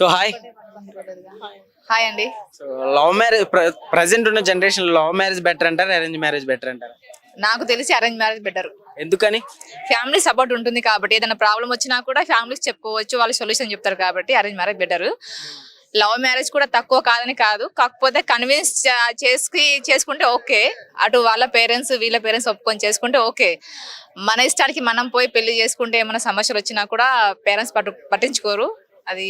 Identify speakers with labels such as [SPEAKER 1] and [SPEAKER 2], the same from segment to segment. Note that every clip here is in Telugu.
[SPEAKER 1] సో హాయ్
[SPEAKER 2] హాయ్ అండి.
[SPEAKER 1] సో లవ్ మ్యారేజ్ ప్రజెంట్ ఉన్న జనరేషన్ లవ్ మ్యారేజ్ బెటర్ అంటారా అరేంజ్ మ్యారేజ్ బెటర్ అంటారా?
[SPEAKER 2] నాకు తెలిసి అరేంజ్ మ్యారేజ్ బెటర్
[SPEAKER 1] ఎందుకని?
[SPEAKER 2] ఫ్యామిలీ సపోర్ట్ ఉంటుంది కాబట్టి ఏదైనా ప్రాబ్లం వచ్చినా కూడా ఫ్యామిలీకి చెప్పుకోవచ్చు వాళ్ళు సొల్యూషన్ చెప్తారు కాబట్టి arrange marriage better love marriage కూడా తక్కువ కాదని కాదు కాకపోతే కన్విన్స్ చేసి చేసుకుంటే ఓకే అటు వాళ్ళ పేరెంట్స్ వీళ్ళ పేరెంట్స్ ఒప్పుకొని చేసుకుంటే ఓకే మన ఇష్టానికి మనం పోయి పెళ్ళి చేసుకుంటే ఏమైనా సమస్యలు వచ్చినా కూడా పేరెంట్స్ పట్టు పట్టించుకోరు. అది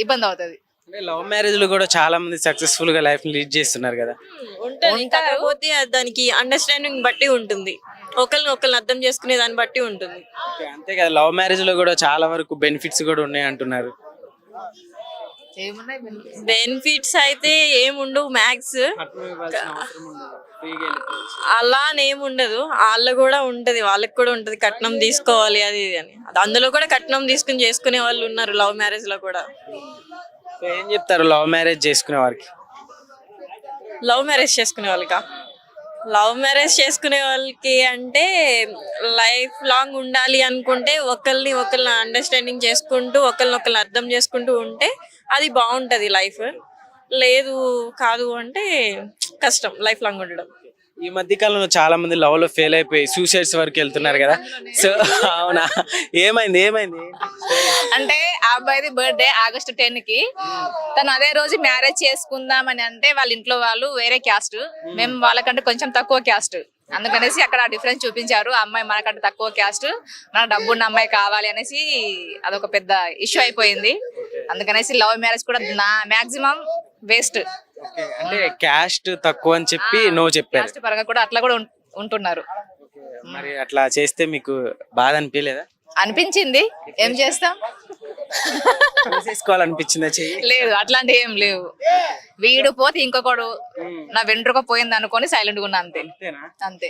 [SPEAKER 2] ఇబ్బంది అవుతుంది.
[SPEAKER 1] అంటే లవ్ మ్యారేజ్లో కూడా చాలా మంది సక్సెస్ఫుల్గా లైఫ్ లీడ్ చేస్తున్నారు కదా.
[SPEAKER 3] ఉంటుంది. కాకపోతే దానికి అండర్స్టాండింగ్ బట్టి ఉంటుంది. ఒకరిని ఒకరిని అర్థం చేసుకునే దాన్ని బట్టి ఉంటుంది.
[SPEAKER 1] అంతే కదా. లవ్ మ్యారేజ్లో కూడా చాలా వరకు బెనిఫిట్స్ కూడా ఉన్నాయి అంటున్నారు.
[SPEAKER 3] బెనిఫిట్స్ అయితే ఏముండవు మ్యాథ్స్ అలా అని ఏమి ఉండదు. వాళ్ళ కూడా ఉంటది. వాళ్ళకి కూడా ఉంటది. కట్నం తీసుకోవాలి అది ఇది అని. అది అందులో కూడా కట్నం తీసుకుని చేసుకునే వాళ్ళు ఉన్నారు లవ్ మ్యారేజ్లో కూడా.
[SPEAKER 1] సో ఏం చెప్తారు లవ్ మ్యారేజ్ చేసుకునే వారికి?
[SPEAKER 3] లవ్ మ్యారేజ్ చేసుకునే వాళ్ళకా? లవ్ మ్యారేజ్ చేసుకునే వాళ్ళకి అంటే లైఫ్ లాంగ్ ఉండాలి అనుకుంటే ఒకరిని ఒకరిని అండర్స్టాండింగ్ చేసుకుంటూ ఒకరిని ఒకరిని అర్థం చేసుకుంటూ ఉంటే అది బాగుంటది లైఫ్. లేదు కాదు అంటే కష్టం లైఫ్ లాంగ్ ఉండడం.
[SPEAKER 1] ఈ మధ్య కాలంలో చాలా మంది లవ్లో ఫెయిల్ అయిపోయి సూసైడ్స్ వరకు వెళ్తున్నారు కదా. సో అవునా? ఏమైంది ఏమైంది?
[SPEAKER 2] అంటే ఆ అబ్బాయిది బర్త్డే ఆగస్టు టెన్కి. తను అదే రోజు మ్యారేజ్ చేసుకుందామని అంటే వాళ్ళ ఇంట్లో వాళ్ళు వేరే క్యాస్ట్ మేము వాళ్ళకంటే కొంచెం తక్కువ క్యాస్ట్ అందుకనేసి అక్కడ డిఫరెన్స్ చూపించారు. అమ్మాయి మనకంటే తక్కువ క్యాస్ట్ మన డబ్బు ఉన్న అమ్మాయి కావాలి అనేసి అదొక పెద్ద ఇష్యూ అయిపోయింది. అందుకనేసి లవ్ మ్యారేజ్ కూడా నా మాక్సిమం వేస్ట్
[SPEAKER 1] అంటే క్యాస్ట్ తక్కువ అని చెప్పి నో చెప్పారు.
[SPEAKER 2] పరంగా కూడా అట్లా కూడా ఉంటున్నారు.
[SPEAKER 1] మరి అట్లా చేస్తే మీకు బాధ అనిపించలేదా?
[SPEAKER 2] అనిపించింది. ఏం చేస్తాం?
[SPEAKER 1] చేసుకోవాలనిపించిందా చెయ్యి?
[SPEAKER 2] లేదు అట్లాంటివి ఏం లేవు. వీడు పోతే ఇంకొకడు నా వెంట్రుక పోయింది అనుకొని సైలెంట్గా ఉన్నా అంతే.
[SPEAKER 1] అంతేనా?
[SPEAKER 2] అంతే.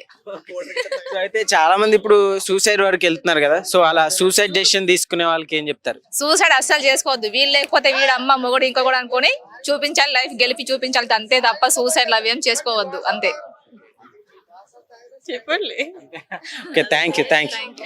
[SPEAKER 1] సో అయితే చాలా మంది ఇప్పుడు సూసైడ్ వరకు వెళ్తున్నారు కదా సో అలా సూసైడ్ డెసిషన్ తీసుకునే వాళ్ళకి ఏం చెప్తారు?
[SPEAKER 2] సూసైడ్ అస్సలు చేసుకోవద్దు. వీళ్ళు లేకపోతే వీడు అమ్మ మొగుడు ఇంకొకడు అనుకొని చూపించాలి లైఫ్ గెలిపి చూపించాలి అంతే తప్ప సూసైడ్ అవి ఏం చేసుకోవద్దు అంతే.
[SPEAKER 3] చెప్పండి.
[SPEAKER 1] Okay thank you thank you